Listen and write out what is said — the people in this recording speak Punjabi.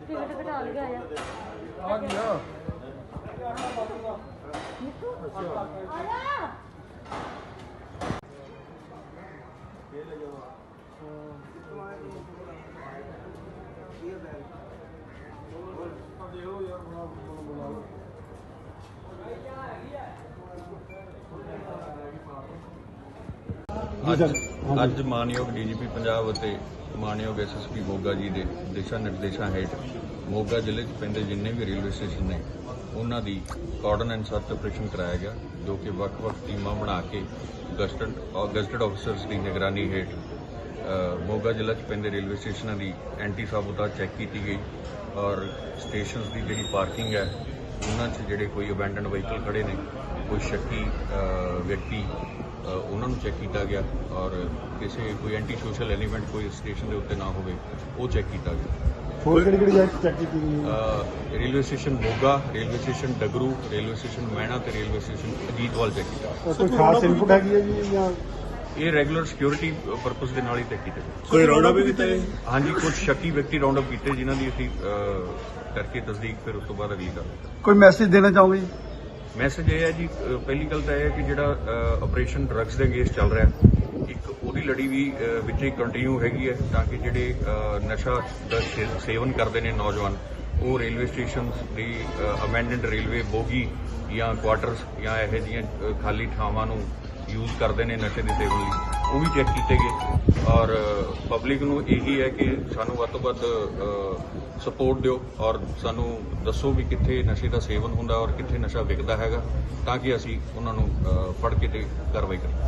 ਟਿਕਟ ਕਟਾ ਲਿਆ ਆ ਆ ਗਿਆ ਨਿੱਤੂ ਆਇਆ। ਇਹ ਲੈ ਜਾਓ ਇਹ ਬੈਗ ਹੋਰ ਦੇਖੋ ਯਾਰ ਬਣਾ ਬਣਾ ਅੱਜ ਅੱਜ ਮਾਨਯੋਗ ਡੀਜੀਪੀ ਪੰਜਾਬ ਅਤੇ ਮਾਨਯੋਗ ਐਸਐਸਪੀ ਮੋਗਾ ਜੀ ਦੇ ਦਿਸ਼ਾ ਨਿਰਦੇਸ਼ਾਂ ਹੇਠ ਮੋਗਾ ਜ਼ਿਲ੍ਹੇ 'ਚ ਪੈਂਦੇ ਜਿੰਨੇ ਵੀ ਰੇਲਵੇ ਸਟੇਸ਼ਨ ਨੇ, ਉਹਨਾਂ ਦੀ ਕਾਰਡਨ ਐਂਡ ਸਰਚ ਆਪਰੇਸ਼ਨ ਕਰਾਇਆ ਗਿਆ, ਜੋ ਕਿ ਵੱਖ-ਵੱਖ ਟੀਮਾਂ ਬਣਾ ਕੇ ਗਸਟਡ ਗਸਟਡ ਆਫੀਸਰਸ ਦੀ ਨਿਗਰਾਨੀ ਹੇਠ ਮੋਗਾ ਜ਼ਿਲ੍ਹਾ 'ਚ ਪੈਂਦੇ ਰੇਲਵੇ ਸਟੇਸ਼ਨਾਂ ਦੀ ਐਂਟੀ ਸਾਬੋਟਾ ਚੈੱਕ ਕੀਤੀ ਗਈ ਔਰ ਸਟੇਸ਼ਨਸ ਦੀ ਜਿਹੜੀ ਪਾਰਕਿੰਗ ਹੈ, ਉਹਨਾਂ 'ਚ ਜਿਹੜੇ ਕੋਈ ਅਬੈਂਡਨ ਵਹੀਕਲ ਖੜੇ ਨੇ ਕੋਈ ਸ਼ੱਕੀ ਵਿਅਕਤੀ ਉਹਨਾਂ ਨੂੰ ਚੈੱਕ ਕੀਤਾ ਗਿਆ ਔਰ ਕਿਸੇ ਕੋਈ ਐਂਟੀ ਸੋਸ਼ਲ ਐਲੀਮੈਂਟ ਕੋਈ ਸਟੇਸ਼ਨ ਦੇ ਉੱਤੇ ਨਾ ਹੋਵੇ ਉਹ ਚੈੱਕ ਕੀਤਾ ਗਿਆ। ਹੋਰ ਕਿਹੜੀ ਕਿਹੜੀ ਜਗ੍ਹਾ ਚੈੱਕ ਕੀਤੀ ਗਈ? Railway station Moga railway station Dagru railway station Maina ਤੇ ਰੇਲਵੇ ਸਟੇਸ਼ਨ ਅਜੀਤਵਾਲ ਚੈੱਕ ਕੀਤਾ। ਕੋਈ ਖਾਸ ਇਨਪੁਟ ਹੈਗੀ ਹੈ ਜੀ ਜਾਂ? ਇਹ ਰੈਗੂਲਰ ਸਿਕਿਉਰਿਟੀ ਪਰਪਸ ਦੇ ਨਾਲ ਹੀ ਚੈੱਕ ਕੀਤਾ ਕੋਈ ਰੌਲਾ ਵੀ ਕੀਤਾ ਹੈ ਹਾਂਜੀ ਕੁਝ ਸ਼ੱਕੀ ਵਿਅਕਤੀ ਰਾਉਂਡ ਅਪ ਕੀਤੇ ਜਿਨ੍ਹਾਂ ਦੀ ਅਸੀਂ ਕਰਕੇ ਤਸਦੀਕ ਫਿਰ ਉਸ ਤੋਂ ਬਾਅਦ ਅਗਲੀ ਕਰ ਕੋਈ ਮੈਸੇਜ ਦੇਣਾ ਚਾਹੋਗੇ ਮੈਸੇਜ ਇਹ ਹੈ ਜੀ ਪਹਿਲੀ ਗੱਲ ਤਾਂ ਇਹ ਹੈ ਕਿ ਜਿਹੜਾ ਆਪਰੇਸ਼ਨ ਡਰੱਗਸ ਦੇ ਅਗੇਂਸਟ ਚੱਲ ਰਿਹਾ, ਇੱਕ ਉਹਦੀ ਲੜੀ ਵੀ ਵਿੱਚ ਹੀ ਕੰਟੀਨਿਊ ਹੈਗੀ ਹੈ, ਤਾਂ ਕਿ ਜਿਹੜੇ ਨਸ਼ਾ ਦਾ ਸੇ- ਸੇਵਨ ਕਰਦੇ ਨੇ ਨੌਜਵਾਨ, ਉਹ ਰੇਲਵੇ ਸਟੇਸ਼ਨਸ ਦੀ ਅਮੈਂਡਡ ਰੇਲਵੇ ਬੋਗੀ ਜਾਂ ਕੁਆਟਰਸ ਜਾਂ ਇਹੋ ਜਿਹੀਆਂ ਖਾਲੀ ਥਾਵਾਂ ਨੂੰ ਯੂਜ਼ ਕਰਦੇ ਨੇ ਨਸ਼ੇ ਦੇ ਸੇਵਨ ਲਈ। ਉਹ ਵੀ ਚੈੱਕ ਕੀਤੇ ਗਏ। ਔਰ ਪਬਲਿਕ ਨੂੰ ਇਹੀ ਹੈ ਕਿ ਸਾਨੂੰ ਵੱਧ ਤੋਂ ਵੱਧ ਸਪੋਰਟ ਦਿਓ ਔਰ ਸਾਨੂੰ ਦੱਸੋ ਵੀ ਕਿੱਥੇ ਨਸ਼ੇ ਦਾ ਸੇਵਨ ਹੁੰਦਾ ਔਰ ਕਿੱਥੇ ਨਸ਼ਾ ਵਿਕਦਾ ਹੈਗਾ ਤਾਂ ਕਿ ਅਸੀਂ ਉਹਨਾਂ ਨੂੰ ਫੜ ਕੇ ਤੇ ਕਾਰਵਾਈ ਕਰੀਏ।